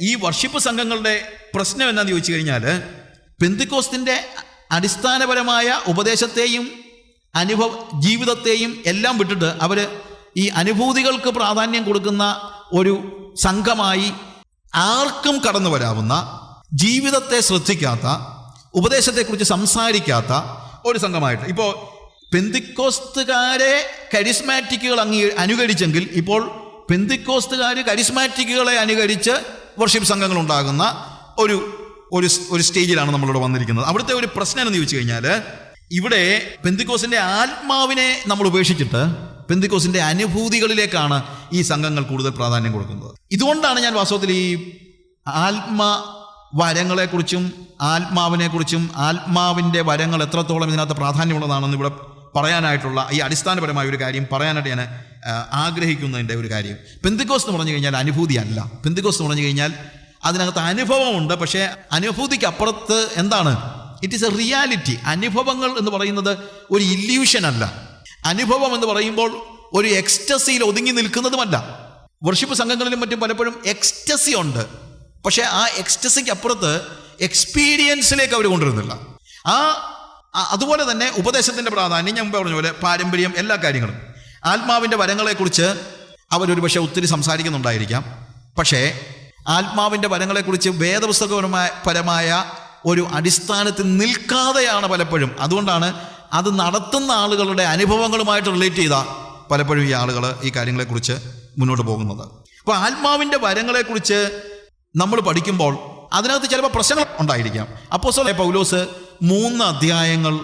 ഈ വർഷിപ്പ് സംഘങ്ങളുടെ പ്രശ്നം എന്താണെന്ന് ചോദിച്ചു കഴിഞ്ഞാൽ പെന്തിക്കോസ്തിന്റെ അടിസ്ഥാനപരമായ ഉപദേശത്തെയും അനുഭവ ജീവിതത്തെയും എല്ലാം വിട്ടിട്ട് അവർ ഈ അനുഭൂതികൾക്ക് പ്രാധാന്യം കൊടുക്കുന്ന ഒരു സംഘമായി ആർക്കും കടന്നു വരാവുന്ന ജീവിതത്തെ ശ്രദ്ധിക്കാത്ത ഉപദേശത്തെക്കുറിച്ച് സംസാരിക്കാത്ത ഒരു സംഘമായിട്ട്. ഇപ്പോൾ പെന്തിക്കോസ്തുകാരെ കരിസ്മാറ്റിക്കുകൾ അംഗീ അനുകരിച്ചെങ്കിൽ ഇപ്പോൾ പെന്തിക്കോസ്തുകാർ കരിസ്മാറ്റിക്കുകളെ അനുകരിച്ച് വർഷിപ്പ് സംഘങ്ങൾ ഉണ്ടാകുന്ന ഒരു ഒരു ഒരു സ്റ്റേജിലാണ് നമ്മളിവിടെ വന്നിരിക്കുന്നത്. അവിടുത്തെ ഒരു പ്രശ്നം എന്ന് ചോദിച്ചു കഴിഞ്ഞാൽ ഇവിടെ പെന്തിക്കോസിന്റെ ആത്മാവിനെ നമ്മൾ ഉപേക്ഷിച്ചിട്ട് പെന്തിക്കോസിന്റെ അനുഭൂതികളിലേക്കാണ് ഈ സംഘങ്ങൾ കൂടുതൽ പ്രാധാന്യം കൊടുക്കുന്നത്. ഇതുകൊണ്ടാണ് ഞാൻ വാസ്തവത്തിൽ ഈ ആത്മ വരങ്ങളെക്കുറിച്ചും ആത്മാവിനെക്കുറിച്ചും ആത്മാവിന്റെ വരങ്ങൾ എത്രത്തോളം ഇതിനകത്ത് പ്രാധാന്യമുള്ളതാണെന്ന് ഇവിടെ പറയാനായിട്ടുള്ള ഈ അടിസ്ഥാനപരമായ ഒരു കാര്യം പറയാനായിട്ട് ഞാൻ ആഗ്രഹിക്കുന്നതിന്റെ ഒരു കാര്യം. പെന്തിക്കോസ് എന്ന് പറഞ്ഞു കഴിഞ്ഞാൽ അനുഭൂതിയല്ല പെന്തിക്കോസ് എന്ന് പറഞ്ഞു കഴിഞ്ഞാൽ അതിനകത്ത് അനുഭവമുണ്ട് പക്ഷേ അനുഭൂതിക്ക് അപ്പുറത്ത് എന്താണ്? ഇറ്റ് ഈസ് എ റിയാലിറ്റി അനുഭവങ്ങൾ എന്ന് പറയുന്നത് ഒരു ഇല്യൂഷൻ അല്ല. അനുഭവം എന്ന് പറയുമ്പോൾ ഒരു എക്സ്റ്റസിയിൽ ഒതുങ്ങി നിൽക്കുന്നതുമല്ല. വർഷിപ്പ് സംഘങ്ങളിലും മറ്റും പലപ്പോഴും എക്സ്റ്റസി ഉണ്ട്. പക്ഷേ ആ എക്സ്റ്റസിക്ക് അപ്പുറത്ത് എക്സ്പീരിയൻസിലേക്ക് അവർ കൊണ്ടുവരുന്നില്ല. ആ- അതുപോലെ തന്നെ ഉപദേശത്തിന്റെ പ്രാധാന്യം ഞാൻ പറഞ്ഞ പോലെ പാരമ്പര്യം എല്ലാ കാര്യങ്ങളും. ആത്മാവിന്റെ വരങ്ങളെക്കുറിച്ച് അവരൊരു പക്ഷേ ഒത്തിരി സംസാരിക്കുന്നുണ്ടായിരിക്കാം. പക്ഷേ ആത്മാവിന്റെ വരങ്ങളെക്കുറിച്ച് വേദപുസ്തകപരമായ പരമായ ഒരു അടിസ്ഥാനത്തിൽ നിൽക്കാതെയാണ് പലപ്പോഴും. അതുകൊണ്ടാണ് അത് നടത്തുന്ന ആളുകളുടെ അനുഭവങ്ങളുമായിട്ട് റിലേറ്റ് ചെയ്ത പലപ്പോഴും ഈ ആളുകൾ ഈ കാര്യങ്ങളെക്കുറിച്ച് മുന്നോട്ട് പോകുന്നത്. അപ്പോൾ ആത്മാവിന്റെ വരങ്ങളെക്കുറിച്ച് നമ്മൾ പഠിക്കുമ്പോൾ അതിനകത്ത് ചിലപ്പോൾ പ്രശ്നങ്ങൾ ഉണ്ടായിരിക്കാം. അപ്പോൾ പൗലോസ് മൂന്ന് അധ്യായങ്ങൾ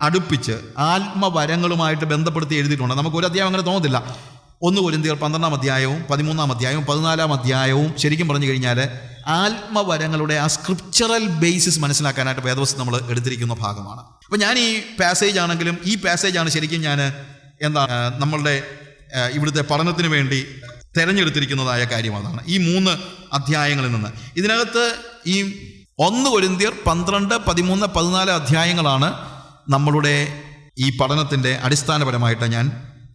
അടുപ്പിച്ച് ആത്മവരങ്ങളുമായിട്ട് ബന്ധപ്പെടുത്തി എഴുതിയിട്ടുണ്ട്. നമുക്ക് ഒരു അധ്യായം അങ്ങനെ തോന്നത്തില്ല. ഒന്ന് കൊരിന്തിയർ പന്ത്രണ്ടാം അധ്യായവും പതിമൂന്നാം അധ്യായവും പതിനാലാം അധ്യായവും ശരിക്കും പറഞ്ഞു കഴിഞ്ഞാൽ ആത്മവരങ്ങളുടെ ആ സ്ക്രിപ്ചറൽ ബേസിസ് മനസ്സിലാക്കാനായിട്ട് വേദവസ്തു നമ്മൾ എടുത്തിരിക്കുന്ന ഭാഗമാണ്. അപ്പോൾ ഞാൻ ഈ പാസേജ് ആണെങ്കിലും ഈ പാസേജ് ആണ് ശരിക്കും ഞാൻ എന്താ നമ്മളുടെ ഇവിടുത്തെ പഠനത്തിന് വേണ്ടി തിരഞ്ഞെടുത്തിരിക്കുന്നതായ കാര്യം അതാണ് ഈ മൂന്ന് അധ്യായങ്ങളിൽ നിന്ന്. ഇതിനകത്ത് ഈ ഒന്ന് കൊരിന്തിയർ പന്ത്രണ്ട് പതിമൂന്ന് പതിനാല് അധ്യായങ്ങളാണ് നമ്മളുടെ ഈ പഠനത്തിന്റെ അടിസ്ഥാനപരമായിട്ട് ഞാൻ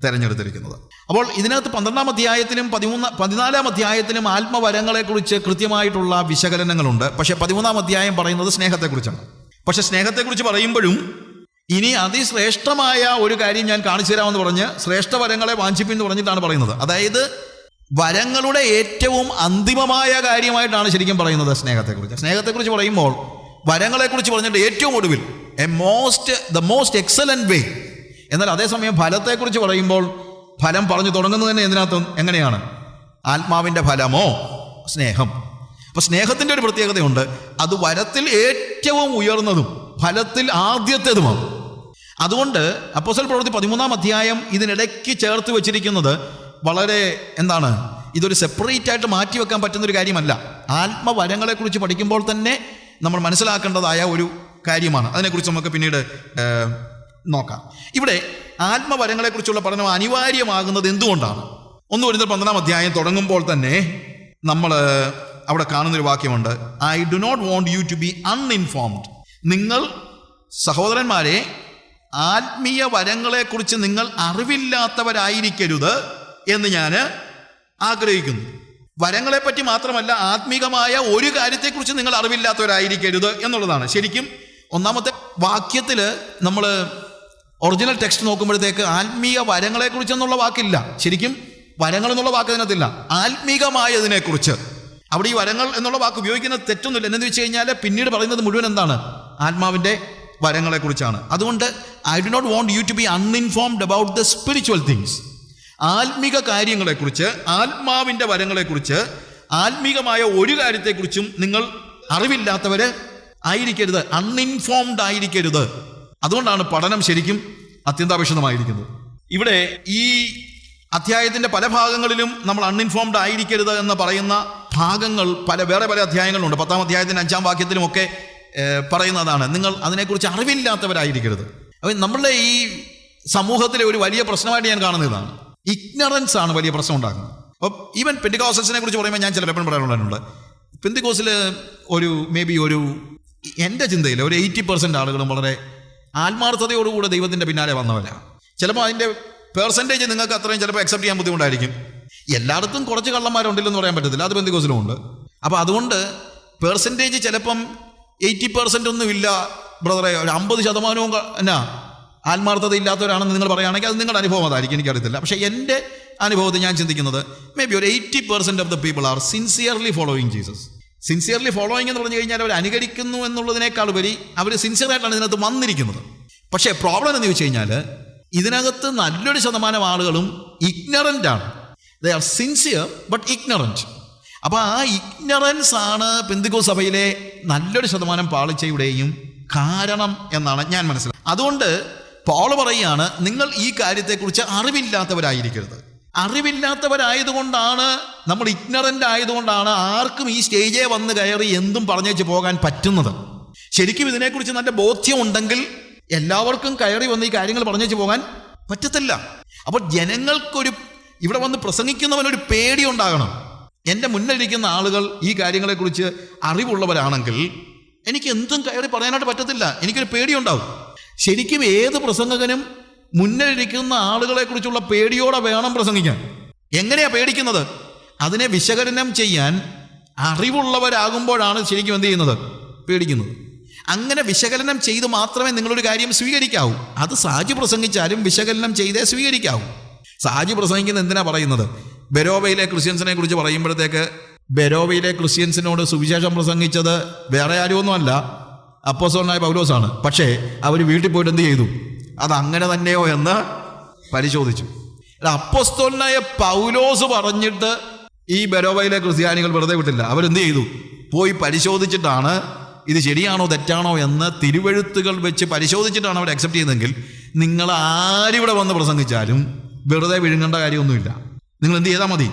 തിരഞ്ഞെടുത്തിരിക്കുന്നത്. അപ്പോൾ ഇതിനകത്ത് പന്ത്രണ്ടാം അധ്യായത്തിലും പതിമൂന്ന് പതിനാലാം അധ്യായത്തിലും ആത്മവരങ്ങളെക്കുറിച്ച് കൃത്യമായിട്ടുള്ള വിശകലനങ്ങളുണ്ട്. പക്ഷേ പതിമൂന്നാം അധ്യായം പറയുന്നത് സ്നേഹത്തെക്കുറിച്ചാണ്. പക്ഷെ സ്നേഹത്തെക്കുറിച്ച് പറയുമ്പോഴും ഇനി അതിശ്രേഷ്ഠമായ ഒരു കാര്യം ഞാൻ കാണിച്ചു തരാമെന്ന് പറഞ്ഞ് ശ്രേഷ്ഠ വരങ്ങളെ വാഞ്ചിപ്പിന്ന് പറഞ്ഞിട്ടാണ് പറയുന്നത്. അതായത് വരങ്ങളുടെ ഏറ്റവും അന്തിമമായ കാര്യമായിട്ടാണ് ശരിക്കും പറയുന്നത് സ്നേഹത്തെക്കുറിച്ച്. സ്നേഹത്തെക്കുറിച്ച് പറയുമ്പോൾ വരങ്ങളെക്കുറിച്ച് പറഞ്ഞിട്ട് ഏറ്റവും ഒടുവിൽ a most the most excellent way എന്നാൽ അതേസമയം ഫലത്തെക്കുറിച്ച് പറയുമ്പോൾ ഫലം പറഞ്ഞു തുടങ്ങുന്നത് തന്നെ ഇതിനകത്ത് എങ്ങനെയാണ്? ആത്മാവിന്റെ ഫലമോ? സ്നേഹം. അപ്പോൾ സ്നേഹത്തിന്റെ ഒരു പ്രത്യേകതയുണ്ട്. അത് വരത്തിൽ ഏറ്റവും ഉയർന്നതും ഫലത്തിൽ ആദ്യത്തേതുമാണ്. അതുകൊണ്ട് അപ്പോസൽ പ്രവൃത്തി പതിമൂന്നാം അധ്യായം ഇതിനിടയ്ക്ക് ചേർത്ത് വെച്ചിരിക്കുന്നത് വളരെ എന്താണ് ഇതൊരു സെപ്പറേറ്റ് ആയിട്ട് മാറ്റി വെക്കാൻ പറ്റുന്ന ഒരു കാര്യമല്ല. ആത്മവരങ്ങളെക്കുറിച്ച് പഠിക്കുമ്പോൾ തന്നെ നമ്മൾ മനസ്സിലാക്കേണ്ടതായ ഒരു കാര്യമാണ്. അതിനെക്കുറിച്ച് നമുക്ക് പിന്നീട് നോക്കാം. ഇവിടെ ആത്മവരങ്ങളെക്കുറിച്ചുള്ള പഠനം അനിവാര്യമാകുന്നത് എന്തുകൊണ്ടാണ്? ഒന്ന് വരുന്ന പന്ത്രണ്ടാം അധ്യായം തുടങ്ങുമ്പോൾ തന്നെ നമ്മൾ അവിടെ കാണുന്നൊരു വാക്യമുണ്ട്. I do not want you to be uninformed നിങ്ങൾ സഹോദരന്മാരെ ആത്മീയ വരങ്ങളെക്കുറിച്ച് നിങ്ങൾ അറിവില്ലാത്തവരായിരിക്കരുത്. എന്ന് ഞാൻ ആഗ്രഹിക്കുന്നു. വരങ്ങളെപ്പറ്റി മാത്രമല്ല ആത്മീകമായ ഒരു കാര്യത്തെക്കുറിച്ച് നിങ്ങൾ അറിവില്ലാത്തവരായിരിക്കരുത് എന്നുള്ളതാണ്. ശരിക്കും ഒന്നാമത്തെ വാക്യത്തിൽ നമ്മൾ ഒറിജിനൽ ടെക്സ്റ്റ് നോക്കുമ്പോഴത്തേക്ക് ആത്മീയ വരങ്ങളെക്കുറിച്ച് എന്നുള്ള വാക്കില്ല. ശരിക്കും വരങ്ങൾ എന്നുള്ള വാക്ക് അതിനകത്തില്ല. ആത്മീകമായതിനെക്കുറിച്ച്. അവിടെ ഈ വരങ്ങൾ എന്നുള്ള വാക്ക് ഉപയോഗിക്കുന്നത് തെറ്റൊന്നുമില്ല. എന്നു വെച്ച് കഴിഞ്ഞാൽ പിന്നീട് പറയുന്നത് മുഴുവൻ എന്താണ്? ആത്മാവിന്റെ വരങ്ങളെക്കുറിച്ചാണ്. അതുകൊണ്ട് I do not want you to be uninformed about the spiritual things ആത്മിക കാര്യങ്ങളെക്കുറിച്ച് ആത്മാവിന്റെ വരങ്ങളെക്കുറിച്ച് ആത്മീകമായ ഒരു കാര്യത്തെക്കുറിച്ചും നിങ്ങൾ അറിവില്ലാത്തവർ ആയിരിക്കരുത്. അൺഇൻഫോംഡ് ആയിരിക്കരുത്. അതുകൊണ്ടാണ് പഠനം ശരിക്കും അത്യന്താപേക്ഷിതമായിരിക്കുന്നത്. ഇവിടെ ഈ അധ്യായത്തിന്റെ പല ഭാഗങ്ങളിലും നമ്മൾ അൺഇൻഫോംഡ് ആയിരിക്കരുത് എന്ന് പറയുന്ന ഭാഗങ്ങൾ പല വേറെ പല അധ്യായങ്ങളുണ്ട് പത്താം അധ്യായത്തിന്റെ അഞ്ചാം വാക്യത്തിലുമൊക്കെ പറയുന്നതാണ്. നിങ്ങൾ അതിനെക്കുറിച്ച് അറിവില്ലാത്തവരായിരിക്കരുത്. അപ്പം നമ്മളുടെ ഈ സമൂഹത്തിലെ ഒരു വലിയ പ്രശ്നമായിട്ട് ഞാൻ കാണുന്ന ഇതാണ് ഇഗ്നറൻസ് ആണ് വലിയ പ്രശ്നം ഉണ്ടാക്കുന്നത്. അപ്പം ഈവൻ പെൻഡിക്കോസസിനെ കുറിച്ച് പറയുമ്പോൾ ഞാൻ ചില എപ്പോഴും പറയാനുള്ളതുണ്ട് പെന്തിക്കോസിൽ ഒരു മേ ബി ഒരു എന്റെ ചിന്തയിൽ ഒരു എയ്റ്റി പെർസെന്റ് ആളുകളും വളരെ ആത്മാർത്ഥതയോടുകൂടെ ദൈവത്തിന്റെ പിന്നാലെ വന്നവരാണ് ചിലപ്പോൾ അതിന്റെ പെർസെന്റേജ് നിങ്ങൾക്ക് അത്രയും ചിലപ്പോൾ അക്സെപ്റ്റ് ചെയ്യാൻ ബുദ്ധിമുട്ടായിരിക്കും. എല്ലായിടത്തും കുറച്ച് കള്ളന്മാരുണ്ടില്ലെന്ന് പറയാൻ പറ്റത്തില്ല. അത് പെന്തിക്കോസിലും ഉണ്ട്. അപ്പോൾ അതുകൊണ്ട് പെർസെന്റേജ് ചിലപ്പം എയ്റ്റി പെർസെന്റ് ഒന്നും ഇല്ല. ബ്രദറെ ഒരു അമ്പത് ശതമാനവും എന്നാ ആത്മാർത്ഥത ഇല്ലാത്തവരാണെന്ന് നിങ്ങൾ പറയുകയാണെങ്കിൽ അത് നിങ്ങളുടെ അനുഭവം അതായിരിക്കും. എനിക്കറിയത്തില്ല. പക്ഷേ എന്റെ അനുഭവത്തിൽ ഞാൻ ചിന്തിക്കുന്നത് മേ ബി ഒരു eighty percent of the people are sincerely following Jesus sincerely following എന്ന് പറഞ്ഞു കഴിഞ്ഞാൽ അവർ അനുകരിക്കുന്നു എന്നുള്ളതിനേക്കാൾ ഉപരി അവർ സിൻസിയറായിട്ടാണ് ഇതിനകത്ത് വന്നിരിക്കുന്നത്. പക്ഷേ പ്രോബ്ലം എന്ന് ചോദിച്ചു കഴിഞ്ഞാൽ ഇതിനകത്ത് നല്ലൊരു ശതമാനം ആളുകളും ഇഗ്നറന്റ് ആണ്. They are sincere but ignorant അപ്പോൾ ആ ഇഗ്നറൻസ് ആണ് പെന്തികോ സഭയിലെ നല്ലൊരു ശതമാനം പാളിച്ചയുടെയും കാരണം എന്നാണ് ഞാൻ മനസ്സിലാക്കുന്നത്. അതുകൊണ്ട് പോൾ പറയുകയാണ് നിങ്ങൾ ഈ കാര്യത്തെക്കുറിച്ച് അറിവില്ലാത്തവരായിരിക്കരുത്. അറിവില്ലാത്തവരായതുകൊണ്ടാണ് നമ്മൾ ഇഗ്നറന്റ് ആയതുകൊണ്ടാണ് ആർക്കും ഈ സ്റ്റേജേ വന്ന് കയറി എന്തും പറഞ്ഞേച്ച് പോകാൻ പറ്റുന്നത്. ശരിക്കും ഇതിനെക്കുറിച്ച് നല്ല ബോധ്യമുണ്ടെങ്കിൽ എല്ലാവർക്കും കയറി വന്ന് ഈ കാര്യങ്ങൾ പറഞ്ഞേച്ച് പോകാൻ പറ്റത്തില്ല. അപ്പോൾ ജനങ്ങൾക്കൊരു ഇവിടെ വന്ന് പ്രസംഗിക്കുന്നവനൊരു പേടി ഉണ്ടാകണം. എന്റെ മുന്നിലിരിക്കുന്ന ആളുകൾ ഈ കാര്യങ്ങളെക്കുറിച്ച് അറിവുള്ളവരാണെങ്കിൽ എനിക്ക് എന്തും കയറി പറയാനായിട്ട് പറ്റത്തില്ല. എനിക്കൊരു പേടിയുണ്ടാവും. ശരിക്കും ഏത് പ്രസംഗകനും മുന്നിലിരിക്കുന്ന ആളുകളെക്കുറിച്ചുള്ള പേടിയോടെ വേണം പ്രസംഗിക്കാൻ. എങ്ങനെയാ പേടിക്കുന്നത്? അതിനെ വിശകലനം ചെയ്യാൻ അറിവുള്ളവരാകുമ്പോഴാണ് ശരിക്കും എന്ത് ചെയ്യുന്നത്? പേടിക്കുന്നത്. അങ്ങനെ വിശകലനം ചെയ്ത് മാത്രമേ നിങ്ങളൊരു കാര്യം സ്വീകരിക്കാവൂ. അത് സാജി പ്രസംഗിച്ചാലും വിശകലനം ചെയ്തേ സ്വീകരിക്കാവൂ. സാജി പ്രസംഗിക്കുന്ന എന്തിനാ പറയുന്നത്? ബെരോവയിലെ ക്രിസ്ത്യൻസിനെ കുറിച്ച് പറയുമ്പോഴത്തേക്ക് ബെരോവയിലെ ക്രിസ്ത്യൻസിനോട് സുവിശേഷം പ്രസംഗിച്ചത് വേറെ ആരുമൊന്നുമല്ല. അപ്പോസോനായ പൗലോസാണ്. പക്ഷേ അവർ വീട്ടിൽ പോയിട്ട് എന്ത് ചെയ്തു? അത് അങ്ങനെ തന്നെയോ എന്ന് പരിശോധിച്ചു. എടാ, അപ്പോസ്തോലനായ പൗലോസ് പറഞ്ഞിട്ട് ഈ ബരോബയിലെ ക്രിസ്ത്യാനികൾ വെറുതെ വിട്ടില്ല. അവരെന്ത് ചെയ്തു? പോയി പരിശോധിച്ചിട്ടാണ് ഇത് ശരിയാണോ തെറ്റാണോ എന്ന് തിരുവഴുത്തുകൾ വെച്ച് പരിശോധിച്ചിട്ടാണ് അവർ അക്സെപ്റ്റ് ചെയ്യുന്നതെങ്കിൽ നിങ്ങൾ ആരിവിടെ വന്ന് പ്രസംഗിച്ചാലും വെറുതെ വിഴുങ്ങേണ്ട കാര്യമൊന്നുമില്ല. നിങ്ങൾ എന്ത് ചെയ്താൽ മതി?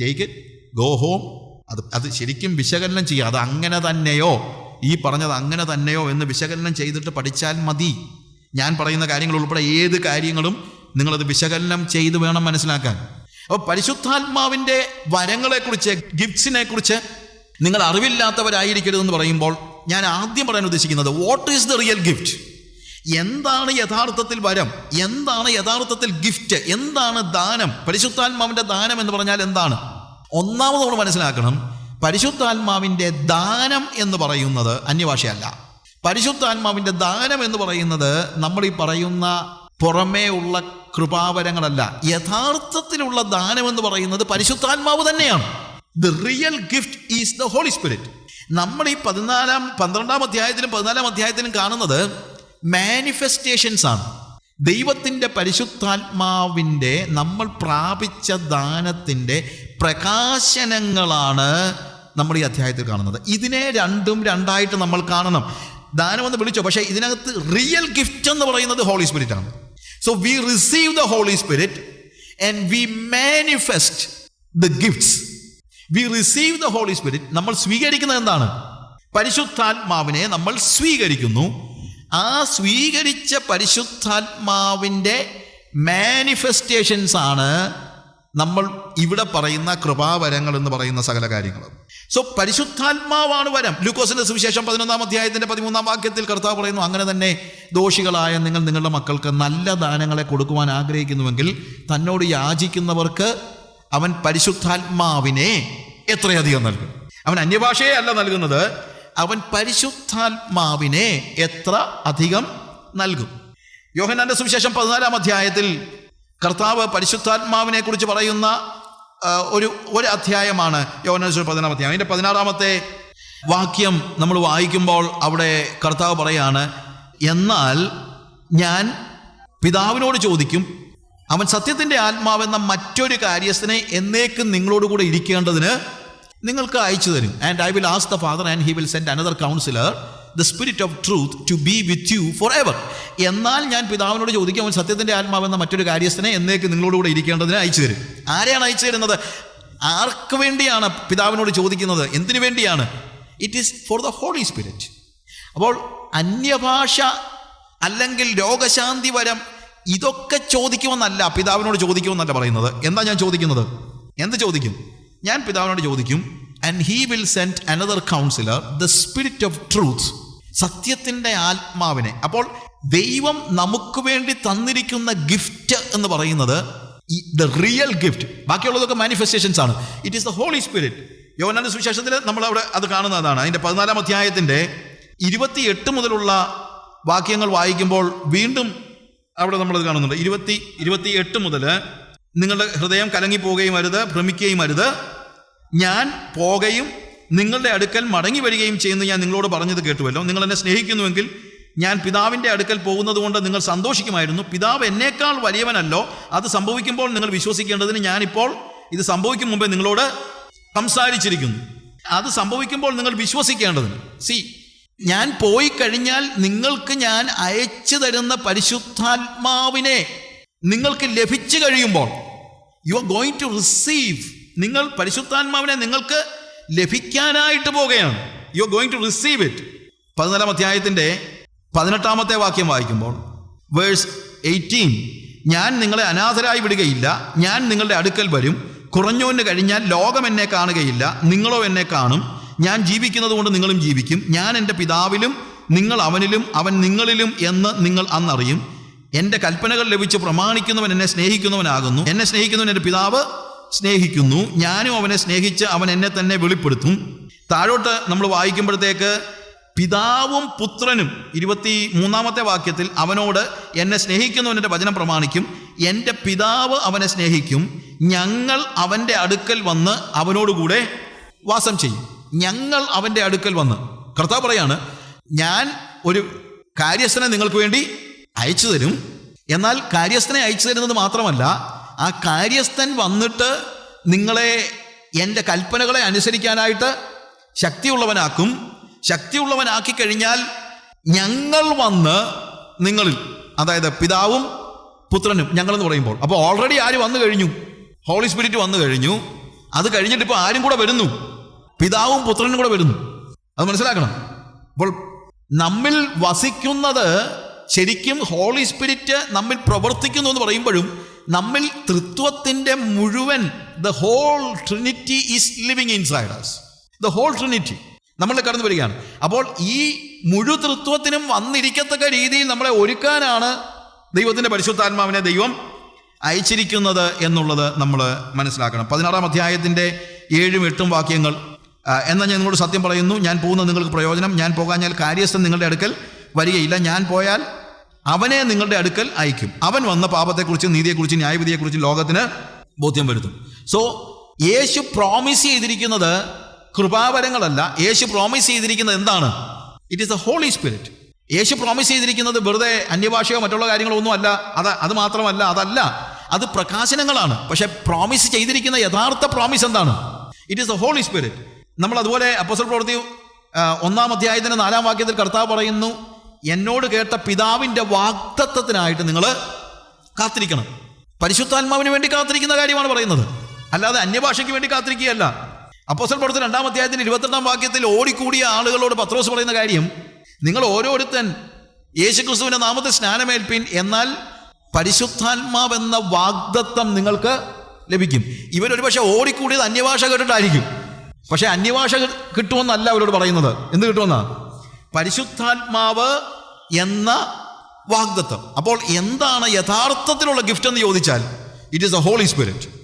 ടേക്ക് ഇറ്റ് ഗോ ഹോം അത് അത് ശരിക്കും വിശകലനം ചെയ്യുക. അത് അങ്ങനെ തന്നെയോ? ഈ പറഞ്ഞത് അങ്ങനെ തന്നെയോ എന്ന് വിശകലനം ചെയ്തിട്ട് പഠിച്ചാൽ മതി. ഞാൻ പറയുന്ന കാര്യങ്ങൾ ഉൾപ്പെടെ ഏത് കാര്യങ്ങളും നിങ്ങളത് വിശകലനം ചെയ്ത് വേണം മനസ്സിലാക്കാൻ. അപ്പോൾ പരിശുദ്ധാത്മാവിന്റെ വരങ്ങളെക്കുറിച്ച് ഗിഫ്റ്റ്സിനെ കുറിച്ച് നിങ്ങൾ അറിവില്ലാത്തവരായിരിക്കരുത് എന്ന് പറയുമ്പോൾ ഞാൻ ആദ്യം പറയാൻ ഉദ്ദേശിക്കുന്നത് what is the real gift എന്താണ് യഥാർത്ഥത്തിൽ വരം? എന്താണ് യഥാർത്ഥത്തിൽ ഗിഫ്റ്റ് എന്താണ് ദാനം? പരിശുദ്ധാത്മാവിന്റെ ദാനം എന്ന് പറഞ്ഞാൽ എന്താണ്? ഒന്നാമത് നമ്മൾ മനസ്സിലാക്കണം പരിശുദ്ധാത്മാവിന്റെ ദാനം എന്ന് പറയുന്നത് അന്യഭാഷയല്ല. പരിശുദ്ധാത്മാവിന്റെ ദാനം എന്ന് പറയുന്നത് നമ്മൾ ഈ പറയുന്ന പുറമേ ഉള്ള കൃപാവരങ്ങളല്ല. യഥാർത്ഥത്തിലുള്ള ദാനം എന്ന് പറയുന്നത് പരിശുദ്ധാത്മാവ് തന്നെയാണ്. The real gift is the Holy Spirit നമ്മൾ ഈ പതിനാലാം പന്ത്രണ്ടാം അധ്യായത്തിലും പതിനാലാം അധ്യായത്തിലും കാണുന്നത് മാനിഫെസ്റ്റേഷൻസ് ആണ്. ദൈവത്തിന്റെ പരിശുദ്ധാത്മാവിന്റെ നമ്മൾ പ്രാപിച്ച ദാനത്തിന്റെ പ്രകാശനങ്ങളാണ് നമ്മൾ ഈ അധ്യായത്തിൽ കാണുന്നത്. ഇതിനെ രണ്ടും രണ്ടായിട്ട് നമ്മൾ കാണണം. ദാനം ദാനമെന്ന് വിളിച്ചോ പക്ഷേ ഇതിനകത്ത് റിയൽ ഗിഫ്റ്റ് എന്ന് പറയുന്നത് ഹോളി സ്പിരിറ്റ് ആണ്. So we receive the Holy Spirit and we manifest the gifts we receive the Holy Spirit നമ്മൾ സ്വീകരിക്കുന്നത് എന്താണ്? പരിശുദ്ധാത്മാവിനെ നമ്മൾ സ്വീകരിക്കുന്നു. ആ സ്വീകരിച്ച പരിശുദ്ധാത്മാവിന്റെ മാനിഫെസ്റ്റേഷൻസ് ആണ് നമ്മൾ ഇവിടെ പറയുന്ന കൃപാവരങ്ങൾ എന്ന് പറയുന്ന സകല കാര്യങ്ങളും. സോ പരിശുദ്ധാത്മാവാണ് വരം. ലൂക്കോസിന്റെ സുവിശേഷം പതിനൊന്നാം അധ്യായത്തിന്റെ പതിമൂന്നാം വാക്യത്തിൽ കർത്താവ് പറയുന്നു അങ്ങനെ തന്നെ ദോഷികളായ നിങ്ങൾ നിങ്ങളുടെ മക്കൾക്ക് നല്ല ദാനങ്ങളെ കൊടുക്കുവാൻ ആഗ്രഹിക്കുന്നുവെങ്കിൽ തന്നോട് യാചിക്കുന്നവർക്ക് അവൻ പരിശുദ്ധാത്മാവിനെ എത്രയധികം നൽകും? അവൻ അന്യഭാഷയെ അല്ല നൽകുന്നത് അവൻ പരിശുദ്ധാത്മാവിനെ എത്ര അധികം നൽകും? യോഹനാന്റെ സുവിശേഷം പതിനാലാം അധ്യായത്തിൽ കർത്താവ് പരിശുദ്ധാത്മാവിനെ കുറിച്ച് പറയുന്ന ഒരു ഒരു അധ്യായമാണ് യോഹന്നാന്റെ പതിനാറാം അധ്യായം. അതിന്റെ പതിനാറാമത്തെ വാക്യം നമ്മൾ വായിക്കുമ്പോൾ അവിടെ കർത്താവ് പറയാണ് എന്നാൽ ഞാൻ പിതാവിനോട് ചോദിക്കും അവൻ സത്യത്തിന്റെ ആത്മാവെന്ന മറ്റൊരു കാര്യസ്ഥനെ എന്നേക്കും നിങ്ങളോട് കൂടെ ഇരിക്കേണ്ടതിന് നിങ്ങൾക്ക് അയച്ചു തരും. And I will ask the Father and he will send another counsellor the Spirit of truth to be with you for ever എന്നാൽ ഞാൻ പിതാവിനോട് ചോദിക്കും അവൻ സത്യത്തിന്റെ ആത്മാവെന്ന മറ്റൊരു കാര്യസ്ഥനെ എന്നേക്ക് നിങ്ങളോടുകൂടെ ഇരിക്കേണ്ടതിന് അയച്ചു തരും. ആരെയാണ് അയച്ചു തരുന്നത്? ആർക്ക് വേണ്ടിയാണ് പിതാവിനോട് ചോദിക്കുന്നത്? എന്തിനു വേണ്ടിയാണ്? It is for the holy spirit അപ്പോൾ അന്യഭാഷ അല്ലെങ്കിൽ രോഗശാന്തി വരം ഇതൊക്കെ ചോദിക്കുമെന്നല്ല പിതാവിനോട് ചോദിക്കുമെന്നല്ല പറയുന്നത്. എന്താ ഞാൻ ചോദിക്കുന്നത്? എന്ത് ചോദിക്കും? ഞാൻ പിതാവിനോട് ചോദിക്കും and he will send another counsellor the spirit of truth സത്യത്തിന്റെ ആത്മാവിനെ. അപ്പോൾ ദൈവം നമുക്ക് വേണ്ടി തന്നിരിക്കുന്ന ഗിഫ്റ്റ് എന്ന് പറയുന്നത് ദ റിയൽ ഗിഫ്റ്റ് ബാക്കിയുള്ളതൊക്കെ മാനിഫെസ്റ്റേഷൻസ് ആണ്. It is the holy spirit യോനാന സുവിശേഷത്തിൽ നമ്മൾ അവിടെ അത് കാണുന്നതാണ്. അതിന്റെ പതിനാലാം അധ്യായത്തിന്റെ ഇരുപത്തിയെട്ട് മുതലുള്ള വാക്യങ്ങൾ വായിക്കുമ്പോൾ വീണ്ടും അവിടെ നമ്മളത് കാണുന്നുണ്ട്. ഇരുപത്തി ഇരുപത്തി എട്ട് മുതൽ നിങ്ങളുടെ ഹൃദയം കലങ്ങിപ്പോവുകയും അരുത് ഭ്രമിക്കുകയും അരുത്. ഞാൻ പോകുകയും നിങ്ങളുടെ അടുക്കൽ മടങ്ങി വരികയും ചെയ്യുന്നു ഞാൻ നിങ്ങളോട് പറഞ്ഞത് കേട്ടുവല്ലോ. നിങ്ങൾ എന്നെ സ്നേഹിക്കുന്നുവെങ്കിൽ ഞാൻ പിതാവിന്റെ അടുക്കൽ പോകുന്നത് കൊണ്ട് നിങ്ങൾ സന്തോഷിക്കുമായിരുന്നു. പിതാവ് എന്നേക്കാൾ വലിയവനല്ലോ. അത് സംഭവിക്കുമ്പോൾ നിങ്ങൾ വിശ്വസിക്കേണ്ടതിന് ഞാനിപ്പോൾ ഇത് സംഭവിക്കും മുമ്പേ നിങ്ങളോട് സംസാരിച്ചിരിക്കുന്നു. അത് സംഭവിക്കുമ്പോൾ നിങ്ങൾ വിശ്വസിക്കേണ്ടതിന്. സി ഞാൻ പോയി കഴിഞ്ഞാൽ നിങ്ങൾക്ക് ഞാൻ അയച്ചു തരുന്ന പരിശുദ്ധാത്മാവിനെ നിങ്ങൾക്ക് ലഭിച്ചു കഴിയുമ്പോൾ you are going to receive നിങ്ങൾ പരിശുദ്ധാത്മാവിനെ നിങ്ങൾക്ക് ലഭിക്കാനായിട്ട് പോവുകയാണ്. You are going to receive it പതിനാലാം അധ്യായത്തിന്റെ പതിനെട്ടാമത്തെ വാക്യം വായിക്കുമ്പോൾ വേഴ്സ് എയ്റ്റീൻ ഞാൻ നിങ്ങളെ അനാഥരായി വിടുകയില്ല. ഞാൻ നിങ്ങളുടെ അടുക്കൽ വരും. കുറഞ്ഞോന് കഴിഞ്ഞാൽ ലോകം എന്നെ കാണുകയില്ല. നിങ്ങളോ എന്നെ കാണും. ഞാൻ ജീവിക്കുന്നത് കൊണ്ട് നിങ്ങളും ജീവിക്കും. ഞാൻ എന്റെ പിതാവിലും നിങ്ങൾ അവനിലും അവൻ നിങ്ങളിലും എന്ന് നിങ്ങൾ അന്നറിയും. എന്റെ കൽപ്പനകൾ ലഭിച്ച് പ്രമാണിക്കുന്നവൻ എന്നെ സ്നേഹിക്കുന്നവനാകുന്നു. എന്നെ സ്നേഹിക്കുന്നവൻ എന്റെ പിതാവ് സ്നേഹിക്കുന്നു. ഞാനും അവനെ സ്നേഹിച്ച് അവൻ എന്നെ തന്നെ വെളിപ്പെടുത്തും. താഴോട്ട് നമ്മൾ വായിക്കുമ്പോഴത്തേക്ക് പിതാവും പുത്രനും ഇരുപത്തി മൂന്നാമത്തെ വാക്യത്തിൽ അവനോട് എന്നെ സ്നേഹിക്കുന്നവന്റെ വചനം പ്രമാണിക്കും. എന്റെ പിതാവ് അവനെ സ്നേഹിക്കും. ഞങ്ങൾ അവന്റെ അടുക്കൽ വന്ന് അവനോടുകൂടെ വാസം ചെയ്യും. ഞങ്ങൾ അവന്റെ അടുക്കൽ വന്ന്. കർത്താവ് പറയാണ് ഞാൻ ഒരു കാര്യസ്ഥനെ നിങ്ങൾക്ക് വേണ്ടി അയച്ചു തരും. എന്നാൽ കാര്യസ്ഥനെ അയച്ചു തരുന്നത് മാത്രമല്ല ആ കാര്യസ്ഥൻ വന്നിട്ട് നിങ്ങളെ എന്റെ കൽപ്പനകളെ അനുസരിക്കാനായിട്ട് ശക്തിയുള്ളവനാക്കും. ശക്തിയുള്ളവനാക്കി കഴിഞ്ഞാൽ ഞങ്ങൾ വന്ന് നിങ്ങളിൽ അതായത് പിതാവും പുത്രനും ഞങ്ങളെന്ന് പറയുമ്പോൾ അപ്പോൾ ഓൾറെഡി ആര് വന്നു കഴിഞ്ഞു? ഹോളി സ്പിരിറ്റ് വന്നു കഴിഞ്ഞു. അത് കഴിഞ്ഞിട്ട് ഇപ്പോൾ ആരും കൂടെ വരുന്നു? പിതാവും പുത്രനും കൂടെ വരുന്നു. അത് മനസ്സിലാക്കണം. അപ്പോൾ നമ്മിൽ വസിക്കുന്നത് ശരിക്കും ഹോളി സ്പിരിറ്റ് നമ്മിൽ പ്രവർത്തിക്കുന്നു എന്ന് പറയുമ്പോഴും നമ്മിൽ തൃത്വത്തിന്റെ മുഴുവൻ the whole trinity is living inside us the whole trinity നമ്മൾ കടന്നു വരികയാണ്. അപ്പോൾ ഈ മുഴു തൃത്വത്തിനും വന്നിരിക്കത്തക്ക രീതിയിൽ നമ്മളെ ഒരുക്കാനാണ് ദൈവത്തിന്റെ പരിശുദ്ധാത്മാവിനെ ദൈവം അയച്ചിരിക്കുന്നത് എന്നുള്ളത് നമ്മൾ മനസ്സിലാക്കണം. പതിനാറാം അധ്യായത്തിന്റെ ഏഴും എട്ടും വാക്യങ്ങൾ. എന്നാൽ ഞാൻ നിങ്ങളോട് സത്യം പറയുന്നു ഞാൻ പോകുന്നത് നിങ്ങൾക്ക് പ്രയോജനം ഞാൻ പോകാഞ്ഞാൽ കാര്യസ്ഥൻ നിങ്ങളുടെ അടുക്കൽ വരികയില്ല. ഞാൻ പോയാൽ അവനെ നിങ്ങളുടെ അടുക്കൽ അയക്കും. അവൻ വന്ന പാപത്തെക്കുറിച്ചും നീതിയെക്കുറിച്ചും ന്യായവിധിയെക്കുറിച്ചും ലോകത്തിന് ബോധ്യം വരുത്തും. സോ യേശു പ്രോമിസ് ചെയ്തിരിക്കുന്നത് കൃപാവരങ്ങളല്ല. യേശു പ്രോമിസ് ചെയ്തിരിക്കുന്നത് എന്താണ്? It is the holy spirit Yeshu promise ചെയ്തിരിക്കുന്നത് വെറുതെ അന്യഭാഷയോ മറ്റുള്ള കാര്യങ്ങളോ ഒന്നും അല്ല. അത് അത് മാത്രമല്ല അതല്ല. അത് പ്രകാശനങ്ങളാണ്. പക്ഷെ പ്രോമിസ് ചെയ്തിരിക്കുന്ന യഥാർത്ഥ പ്രോമിസ് എന്താണ്? It is the holy spirit നമ്മൾ അതുപോലെ അപ്പോസൽ പ്രവൃത്തി ഒന്നാം അധ്യായത്തിന് നാലാം വാക്യത്തിൽ കർത്താവ് പറയുന്നു എന്നോട് കേട്ട പിതാവിന്റെ വാഗ്ദത്വത്തിനായിട്ട് നിങ്ങൾ കാത്തിരിക്കണം. പരിശുദ്ധാത്മാവിന് വേണ്ടി കാത്തിരിക്കുന്ന കാര്യമാണ് പറയുന്നത്. അല്ലാതെ അന്യഭാഷയ്ക്ക് വേണ്ടി കാത്തിരിക്കുകയല്ല. അപ്പോസൽ പുറത്ത് രണ്ടാം അധ്യായത്തിന് ഇരുപത്തെട്ടാം വാക്യത്തിൽ ഓടിക്കൂടിയ ആളുകളോട് പത്രോസ് പറയുന്ന കാര്യം നിങ്ങൾ ഓരോരുത്തൻ യേശുക്രിസ്തുവിന്റെ നാമത്തെ സ്നാനമേൽപ്പിൻ എന്നാൽ പരിശുദ്ധാത്മാവെന്ന വാഗ്ദത്വം നിങ്ങൾക്ക് ലഭിക്കും. ഇവരൊരു പക്ഷേ ഓടിക്കൂടിയത് അന്യഭാഷ കേട്ടിട്ടായിരിക്കും. പക്ഷേ അന്യഭാഷ കിട്ടുമെന്നല്ല അവരോട് പറയുന്നത്. എന്ത് കിട്ടുമെന്നാ? പരിശുദ്ധാത്മാവ് എന്ന വാഗ്ദത്തം. അപ്പോൾ എന്താണ് യഥാർത്ഥത്തിലുള്ള ഗിഫ്റ്റ് എന്ന് ചോദിച്ചാൽ it is a holy spirit